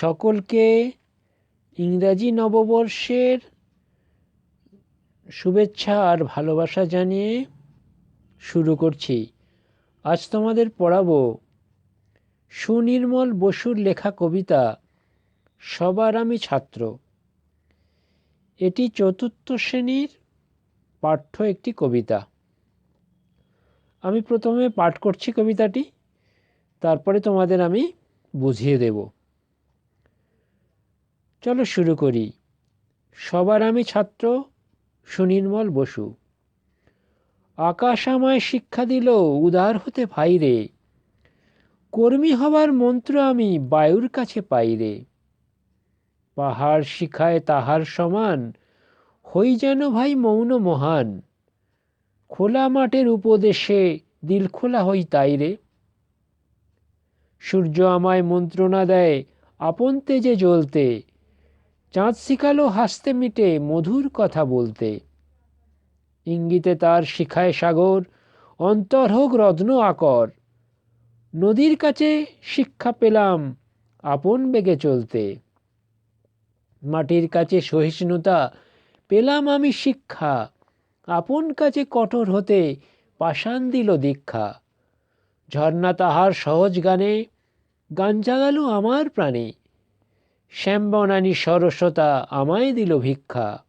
সকলকে ইংরাজি নববর্ষের শুভেচ্ছা আর ভালোবাসা জানিয়ে শুরু করছি। আজ তোমাদের পড়াবো সুনির্মল বসুর লেখা কবিতা, সবার আমি ছাত্র। এটি চতুর্থ শ্রেণির পাঠ্য একটি কবিতা। আমি প্রথমে পাঠ করছি কবিতাটি, তারপরে তোমাদের আমি বুঝিয়ে দেব। চলো শুরু করি। সবার আমি ছাত্র সুনির্মল বসু। আকাশ আমায় শিক্ষা দিল, উদার হতে ভাইরে কর্মী হবার মন্ত্র আমি বায়ুর কাছে পাইরে পাহাড় শিখায় তাহার সমান, হই যেন ভাই মৌন মহান। খোলা মাঠের উপদেশে দিল খোলা হই তাইরে সূর্য আমায় মন্ত্রণা দেয়, আপন তেজে জ্বলতে। চাঁদ শিখালো হাসতে মিটে মধুর কথা বলতে। ইঙ্গিতে তার শিখায় সাগর, অন্তর হোক রত্ন আকর। নদীর কাছে শিক্ষা পেলাম আপন বেগে চলতে। মাটির কাছে সহিষ্ণুতা, পেলাম আমি শিক্ষা। আপন কাছে কঠোর হতে পাষাণ দিল দীক্ষা। ঝর্ণা তাহার সহজ গানে, গান জাগালো আমার প্রাণে। শ্যামবনানী সরস্বতা আমায় দিল ভিক্ষা।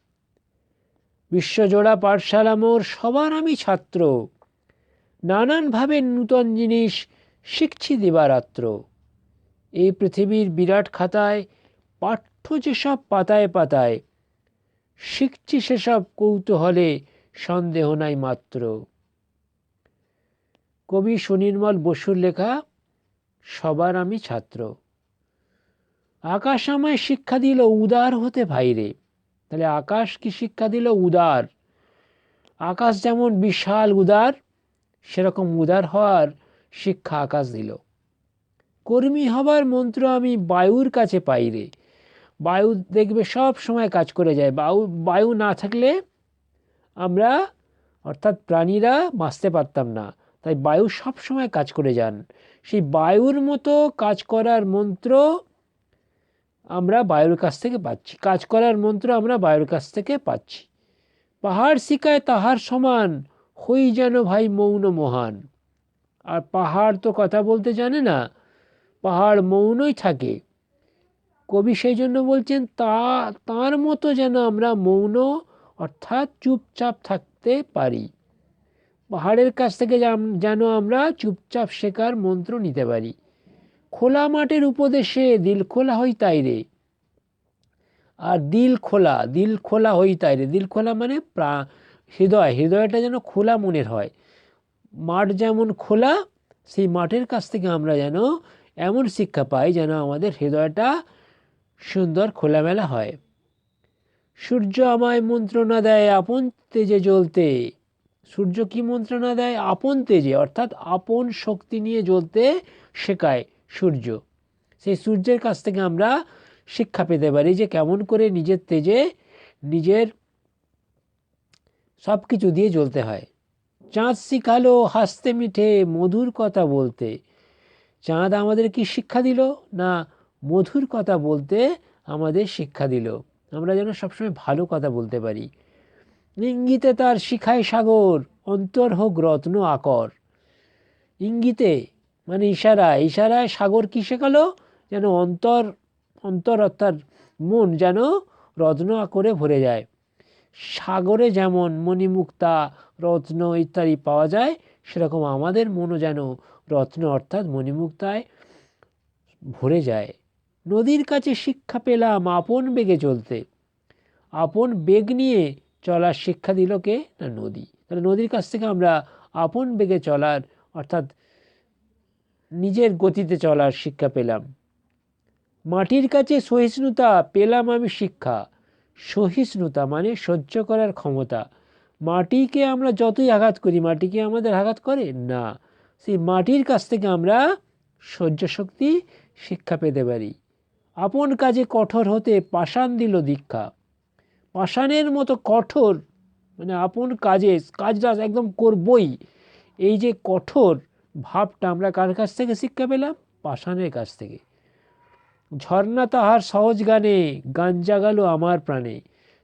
বিশ্বজোড়া পাঠশালা মোর সবার আমি ছাত্র। নানানভাবে নূতন জিনিস শিখছি দিবারাত্র। এই পৃথিবীর বিরাট খাতায়, পাঠ্য যেসব পাতায় পাতায়, শিখছি সেসব কৌতূহলে সন্দেহ নাই মাত্র। কবি সুনির্মল বসুর লেখা, সবার আমি ছাত্র। আকাশ আমায় শিক্ষা দিল উদার হতে ভাইরে। তাহলে আকাশ কি শিক্ষা দিল উদার? আকাশ যেমন বিশাল উদার, সেরকম উদার হওয়ার শিক্ষা আকাশ দিল। কর্মী হবার মন্ত্র আমি বায়ুর কাছে পাইরে বায়ু দেখবে সব সময় কাজ করে যায়। বায়ু বায়ু না থাকলে আমরা, অর্থাৎ প্রাণীরা বাঁচতে পারতাম না। তাই বায়ু সব সময় কাজ করে যান। সেই বায়ুর মতো কাজ করার মন্ত্র আমরা বায়ুর কাছ থেকে পাচ্ছি। কাজ করার মন্ত্র আমরা বায়ুর কাছ থেকে পাচ্ছি। পাহাড় শিকায় তাহার সমান, হই যেন ভাই মৌন মহান। আর পাহাড় তো কথা বলতে জানে না, পাহাড় মৌনই থাকে। কবি সেই জন্য বলছেন, তা, তার মতো যেন আমরা মৌন, অর্থাৎ চুপচাপ থাকতে পারি। পাহাড়ের কাছ থেকে যেন আমরা চুপচাপ শেখার মন্ত্র নিতে পারি। খোলা মাঠের উপদেশে দিল খোলা হই তাই রে। আর দিল খোলা দিল খোলা হই তাই রে। দিল খোলা মানে প্রা, হৃদয়, হৃদয়টা যেন খোলা মনের হয়। মাঠ যেমন খোলা, সেই মাঠের কাছ থেকে আমরা যেন এমন শিক্ষা পাই যেন আমাদের হৃদয়টা সুন্দর খোলামেলা হয়। সূর্য আমায় মন্ত্রণা দেয় আপন তেজে জ্বলতে। সূর্য কি মন্ত্রণা দেয়? আপন তেজে, অর্থাৎ আপন শক্তি নিয়ে জ্বলতে শেখায়। সূর্য। সেই সূর্যের কাছ থেকে আমরা শিক্ষা পেতে পারি যে কেমন করে নিজের তেজে নিজের সব কিছু দিয়ে জ্বলতে হয়। চাঁদ শিখালো, হাসতে মিঠে, মধুর কথা বলতে। চাঁদ আমাদের কি শিক্ষা দিল না মধুর কথা বলতে আমাদের শিক্ষা দিল? আমরা যেন সবসময় ভালো কথা বলতে পারি। ইঙ্গিতে তার শিখায় সাগর, অন্তর হোক রত্ন আকর। ইঙ্গিতে মানে ইশারা, ইশারায় সাগর কী শেখালো যেন অন্তর অন্তর অর্থাৎ মন যেন রত্ন করে ভরে যায়। সাগরে যেমন মণিমুক্তা, রত্ন ইত্যাদি পাওয়া যায়, সেরকম আমাদের মনও যেন রত্ন অর্থাৎ মণিমুক্তায় ভরে যায়। নদীর কাছে শিক্ষা পেলাম আপন বেগে চলতে। আপন বেগ নিয়ে চলার শিক্ষা দিল কে? না, নদী। তাহলে নদীর কাছ থেকে আমরা আপন বেগে চলার অর্থাৎ নিজের গতিতে চলার শিক্ষা পেলাম। মাটির কাছে সহিষ্ণুতা পেলাম আমি শিক্ষা। সহিষ্ণুতা মানে সহ্য করার ক্ষমতা। মাটিকে আমরা যতই আঘাত করি, মাটিকে আমাদের আঘাত করে? না। সেই মাটির কাছ থেকে আমরা সহ্য শক্তি, শিক্ষা পেতে পারি। আপন কাজে কঠোর হতে পাষাণ দিল দীক্ষা। পাষাণের মতো কঠোর মানে আপন কাজে, কাজটা একদম করবই। এই যে কঠোর ভাবটা আমরা কার কাছ থেকে শিক্ষা পেলাম? পাষাণের কাছ থেকে। ঝর্ণা তাহার সহজ গানে, গান জাগালো আমার প্রাণে।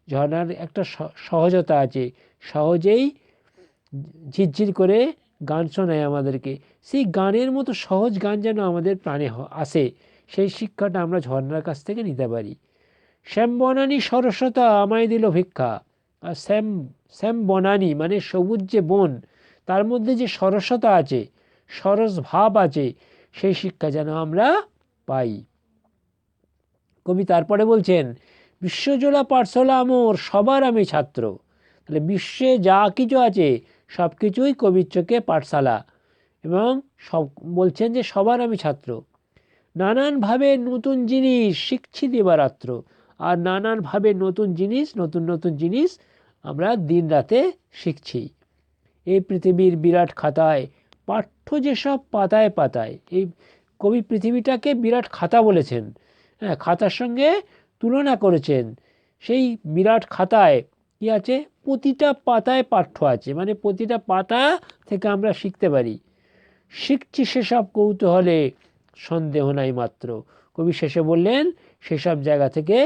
ঝর্ণার একটা সহজতা আছে। সহজেই ঝিরঝির করে গান শোনায় আমাদেরকে। সেই গানের মতো সহজ গান যেন আমাদের প্রাণে আসে, সেই শিক্ষাটা আমরা ঝর্ণার কাছ থেকে নিতে পারি। শ্যাম বনানী সরস্বতা আমায় দিল ভিক্ষা। আর শ্যাম শ্যাম বনানী মানে সবুজ যে বন, তার মধ্যে যে সরস্বতা আছে সরস ভাব আছে, সেই শিক্ষা যেন আমরা পাই। কবি তারপরে বলছেন বিশ্বজোড়া পাঠশালা আমর, সবার আমি ছাত্র। তাহলে বিশ্বে যা কিছু আছে, সব কিছুই কবির চোখে পাঠশালা। এবং সব, বলছেন যে সবার আমি ছাত্র। নানানভাবে নতুন জিনিস শিখছি দিবারাত্র। আর নানানভাবে নতুন জিনিস, নতুন নতুন জিনিস আমরা দিন রাতে শিখছি। এই পৃথিবীর বিরাট খাতায় পাঠ্য যেসব পাতায় পাতায়, এই কবি পৃথিবীটাকে বিরাট খাতা বলেছেন হ্যাঁ খাতার সঙ্গে তুলনা করেছেন, সেই বিরাট খাতায় কী আছে? প্রতিটা পাতায় পাঠ্য আছে মানে প্রতিটা পাতা থেকে আমরা শিখতে পারি। শিখছি সেসব কৌতূহলে, সন্দেহ নাই মাত্র। কবি শেষে বললেন, সেসব জায়গা থেকে,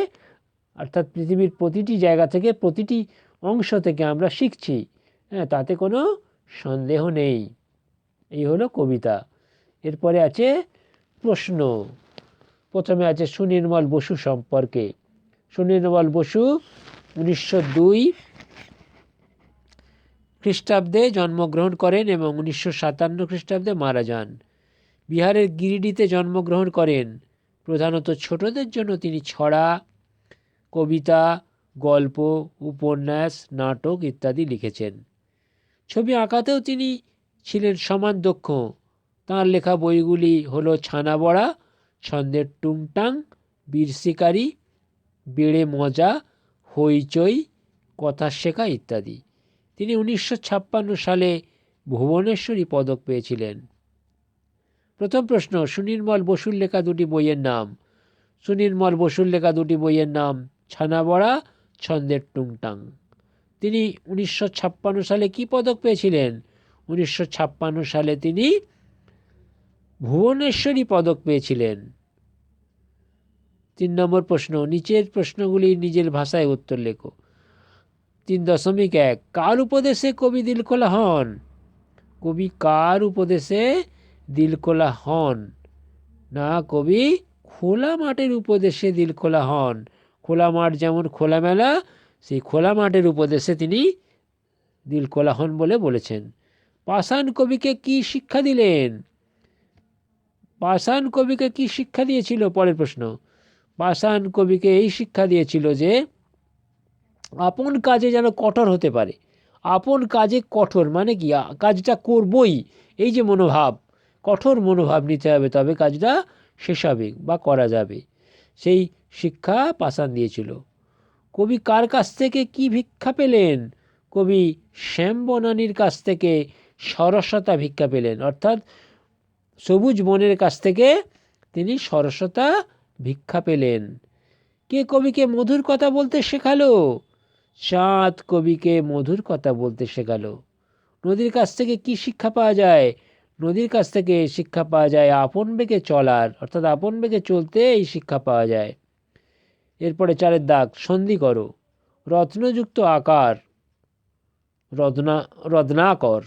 অর্থাৎ পৃথিবীর প্রতিটি জায়গা থেকে, প্রতিটি অংশ থেকে আমরা শিখছি হ্যাঁ তাতে কোনো সন্দেহ নেই। এই হলো কবিতা। এরপরে আছে প্রশ্ন। প্রথমে আছে সুনির্মল বসু সম্পর্কে। সুনির্মল বসু উনিশশো দুই খ্রিস্টাব্দে জন্মগ্রহণ করেন এবং উনিশশো সাতান্ন খ্রিস্টাব্দে মারা যান। বিহারের গিরিডিতে জন্মগ্রহণ করেন। প্রধানত ছোটদের জন্য তিনি ছড়া, কবিতা, গল্প, উপন্যাস, নাটক ইত্যাদি লিখেছেন। ছবি আঁকাতেও তিনি ছিলেন সমান দক্ষ। তাঁর লেখা বইগুলি হলো ছানাবড়া, ছন্দের টুংটাং, বীর শিকারী, বেড়ে মজা, হইচই, কথা শেখা ইত্যাদি। তিনি উনিশশো ছাপ্পান্ন সালে ভুবনেশ্বরী পদক পেয়েছিলেন। প্রথম প্রশ্ন, সুনির্মল বসুর লেখা দুটি বইয়ের নাম? সুনির্মল বসুর লেখা দুটি বইয়ের নাম ছানাবড়া, ছন্দের টুংটাং। তিনি উনিশশো ছাপ্পান্ন সালে কি পদক পেয়েছিলেন? উনিশশো ছাপ্পান্ন সালে তিনি ভুবনেশ্বরী পদক পেয়েছিলেন। তিন নম্বর প্রশ্ন, নিচের প্রশ্নগুলি নিজের ভাষায় উত্তর লেখো। তিন দশমিক এক, কার উপদেশে কবি দিলকোলা হন? কবি কার উপদেশে দিলকোলা হন? না, কবি খোলা মাঠের উপদেশে দিলখোলা হন। খোলা মাঠ যেমন খোলামেলা, সেই খোলা মাঠের উপদেশে তিনি দিলখোলা হন বলে বলেছেন। পাষাণ কবিকে কি শিক্ষা দিলেন? পাষাণ কবিকে কি শিক্ষা দিয়েছিল? পরের প্রশ্ন। পাষাণ কবিকে এই শিক্ষা দিয়েছিল যে, আপন কাজে যেন কঠোর হতে পারে। আপন কাজে কঠোর মানে কি? কাজটা করবই। এই যে মনোভাব, কঠোর মনোভাব নিতে হবে, তবে কাজটা শেষ হবে বা করা যাবে। সেই শিক্ষা পাষাণ দিয়েছিল। কবি কার কাছ থেকে কি ভিক্ষা পেলেন? কবি শ্যাম বনানীর কাছ থেকে সরস্বতা ভিক্ষা পেলেন। অর্থাৎ সবুজ বনের কাছ থেকে তিনি সরস্বতা ভিক্ষা পেলেন। কে কবিকে মধুর কথা বলতে শেখালো? চাঁদ কবিকে মধুর কথা বলতে শেখালো। নদীর কাছ থেকে কি শিক্ষা পাওয়া যায়? নদীর কাছ থেকে শিক্ষা পাওয়া যায় আপন বেগে চলার, অর্থাৎ আপন বেগে চলতে এই শিক্ষা পাওয়া যায়। এরপরে চারের দাগ, সন্ধি করো। রত্নযুক্ত আকার, রত্না, রত্নাকর।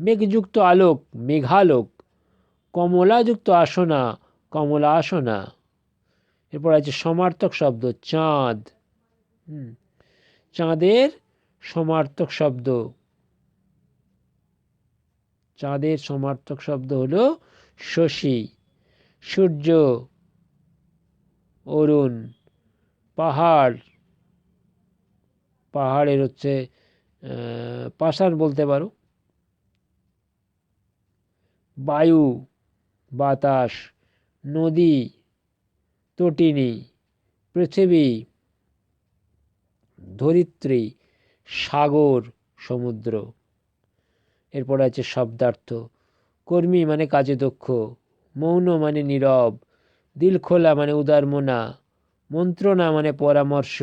মেঘযুক্ত আলোক, মেঘালোক, কমলাযুক্ত আসনা কমলা আসনা এরপর আছে সমার্থক শব্দ, চাঁদ। চাঁদের সমার্থক শব্দ। চাঁদের সমার্থক শব্দ হলো শশী, সূর্য, অরুণ, পাহাড়। পাহাড়ের হচ্ছে পাষাণ বলতে পারো। বায়ু, বাতাস, নদী, তটিনী, পৃথিবী, ধরিত্রী, সাগর, সমুদ্র। এরপর আছে শব্দার্থ। কর্মী মানে কাজে দক্ষ, মৌন মানে নীরব দিল খোলা মানে উদারমনা, মন্ত্রণা মানে পরামর্শ,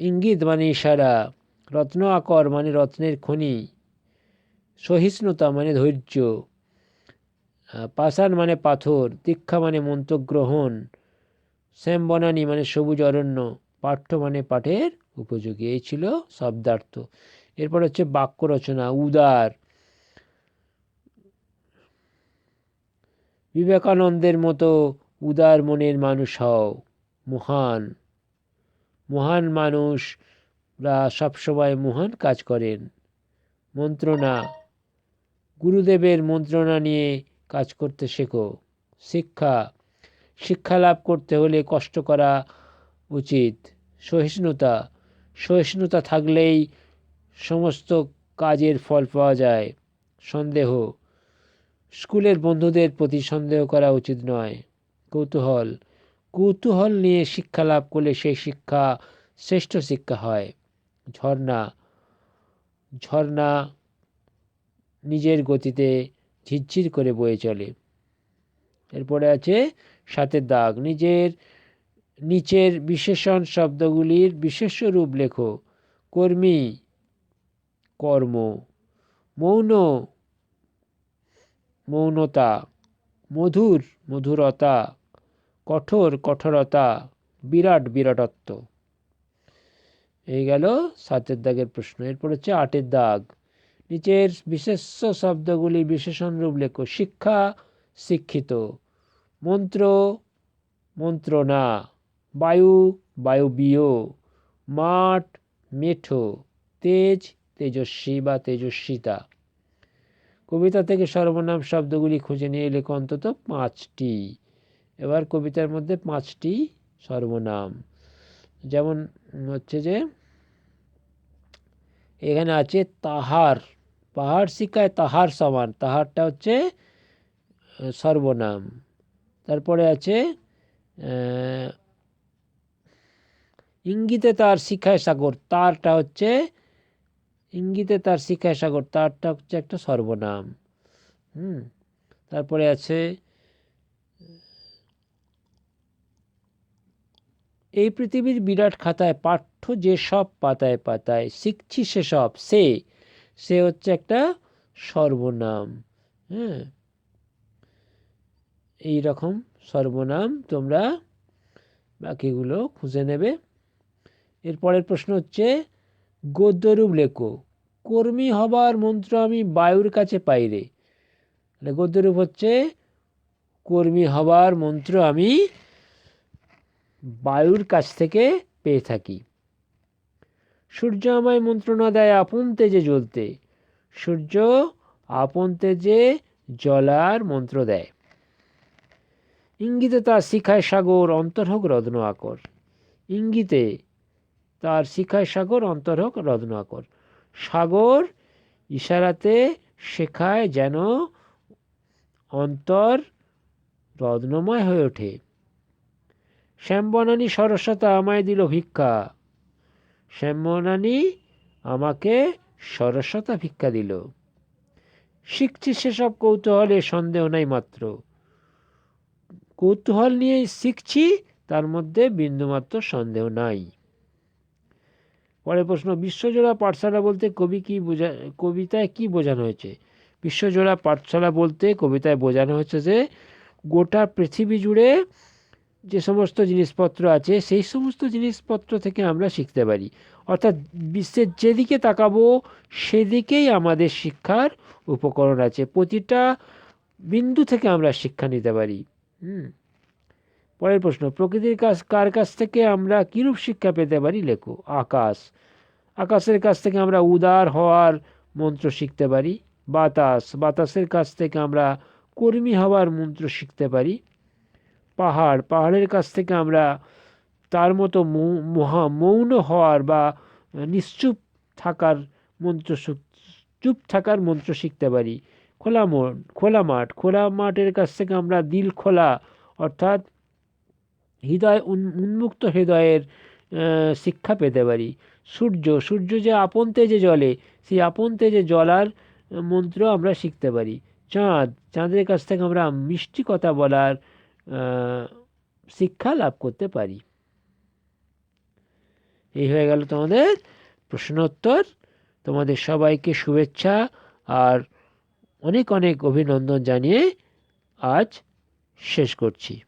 ইঙ্গিত মানে ইশারা, রত্ন আকর মানে রত্নের খনি সহিষ্ণুতা মানে ধৈর্য পাষাণ মানে পাথর, দীক্ষা মানে মন্ত্রগ্রহণ শ্যাম বনানী মানে সবুজ অরণ্য, পাঠ্য মানে পাঠের উপযোগী। এই ছিল শব্দার্থ। এরপর হচ্ছে বাক্য রচনা, উদার। বিবেকানন্দের মতো উদার মনের মানুষ হও, মহান। মহান মানুষরা সবসময় মহান কাজ করেন। মন্ত্রণা গুরুদেবের মন্ত্রণা নিয়ে কাজ করতে শেখো। শিক্ষা শিক্ষা লাভ করতে হলে কষ্ট করা উচিত। সহিষ্ণুতা সহিষ্ণুতা থাকলেই সমস্ত কাজের ফল পাওয়া যায়। সন্দেহ, স্কুলের বন্ধুদের প্রতি সন্দেহ করা উচিত নয়। কৌতূহল কৌতূহল নিয়ে শিক্ষা লাভ করলে সেই শিক্ষা শ্রেষ্ঠ শিক্ষা হয়। ঝর্ণা ঝর্ণা নিজের গতিতে ঝিরঝির করে বয়ে চলে। এরপরে আছে সাতের দাগ। নিজের নিচের বিশেষণ শব্দগুলির বিশেষ্য রূপ লেখো। কর্মী, কর্ম, মৌন, মৌনতা, মধুর, মধুরতা, কঠোর, কঠোরতা, বিরাট, বিরাটত্ব। এই গেল সাতের দাগের প্রশ্ন। এরপর হচ্ছে আটের দাগ। নিচের বিশেষ্য শব্দগুলি বিশেষণ রূপ লেখো। শিক্ষা, শিক্ষিত। মন্ত্র, মন্ত্রণা। বায়ু বায়ুবীয় মাঠ, মেঠো। তেজ, তেজস্বী বা তেজস্বিতা। কবিতা থেকে সর্বনাম শব্দগুলি খুঁজে নিয়ে লেখো অন্তত পাঁচটি। এবার কবিতার মধ্যে পাঁচটি সর্বনাম। যেমন হচ্ছে যে, এখানে আছে তাহার। পাহাড় শিকায় তাহার সমান। তাহারটা হচ্ছে সর্বনাম। তারপরে আছে ইঙ্গিতে তার শিখায় সাগর। তারটা হচ্ছে, ইঙ্গিতে তার শিখায় সাগর। তারটা হচ্ছে একটা সর্বনাম। হুম। তারপরে আছে, এই পৃথিবীর বিরাট খাতায় পাঠ্য যে সব পাতায় পাতায় শিখছি সেসব, সে সে হচ্ছে একটা সর্বনাম হ্যাঁ? এই রকম সর্বনাম তোমরা বাকিগুলো খুঁজে নেবে। এরপরের প্রশ্ন হচ্ছে, গদ্যরূপ লেখো, কর্মী হবার মন্ত্র আমি বায়ুর কাছে পাই রে। তাহলে গদ্যরূপ হচ্ছে, কর্মী হবার মন্ত্র আমি বায়ুর কাছ থেকে পেয়ে থাকি। সূর্য আমায় মন্ত্রণা দেয়, আপন তেজে জ্বলতে। সূর্য আপন তেজে জলার মন্ত্র দেয়। ইঙ্গিতে তার শিখায় সাগর, অন্তর হোক রত্ন আকর। ইঙ্গিতে তার শিখায় সাগর, অন্তর হোক রত্ন আকর। সাগর ইশারাতে শেখায় যেন অন্তর রত্নময় হয়ে ওঠে। শ্যামবনানী সরস্বতা আমায় দিল ভিক্ষা। শ্যামবনানী আমাকে সরস্বতা ভিক্ষা দিল। শিখছি সেসব কৌতূহলে, সন্দেহ নাই মাত্র। কৌতূহল নিয়ে শিখছি, তার মধ্যে বিন্দুমাত্র সন্দেহ নাই। পরে প্রশ্ন, বিশ্বজোড়া পাঠশালা বলতে কবি কি বোঝা, কবিতায় কি বোঝানো হয়েছে? বিশ্বজোড়া পাঠশালা বলতে কবিতায় বোঝানো হয়েছে যে, গোটা পৃথিবী জুড়ে যে সমস্ত জিনিসপত্র আছে, সেই সমস্ত জিনিসপত্র থেকে আমরা শিখতে পারি। অর্থাৎ বিশ্বের যেদিকে তাকাবো, সেদিকেই আমাদের শিক্ষার উপকরণ আছে। প্রতিটা বিন্দু থেকে আমরা শিক্ষা নিতে পারি। হুম। পরের প্রশ্ন, প্রকৃতির কাছ, কার কাছ থেকে আমরা কীরূপ শিক্ষা পেতে পারি? লেখো, আকাশ। আকাশের কাছ থেকে আমরা উদার হওয়ার মন্ত্র শিখতে পারি। বাতাস, বাতাসের কাছ থেকে আমরা কর্মী হওয়ার মন্ত্র শিখতে পারি। পাহাড়, পাহাড়ের কাছ থেকে আমরা তার মতো মহা মৌন হওয়ার বা নিশ্চুপ থাকার মন্ত্র চুপ থাকার মন্ত্র শিখতে পারি। খোলা মন, খোলা মাঠ, খোলা মাঠের কাছ থেকে আমরা দিল খোলা, অর্থাৎ হৃদয় উন- উন্মুক্ত হৃদয়ের শিক্ষা পেতে পারি। সূর্য সূর্য যে আপন তেজে জলে সেই আপন তেজে জলার মন্ত্র আমরা শিখতে পারি। চাঁদ, চাঁদের কাছ থেকে আমরা মিষ্টি কথা বলার শিক্ষা লাভ করতে পারি। এই হয়ে গেল তোমাদের প্রশ্নোত্তর। তোমাদের সবাইকে শুভেচ্ছা আর অনেক অনেক অভিনন্দন জানিয়ে আজ শেষ করছি।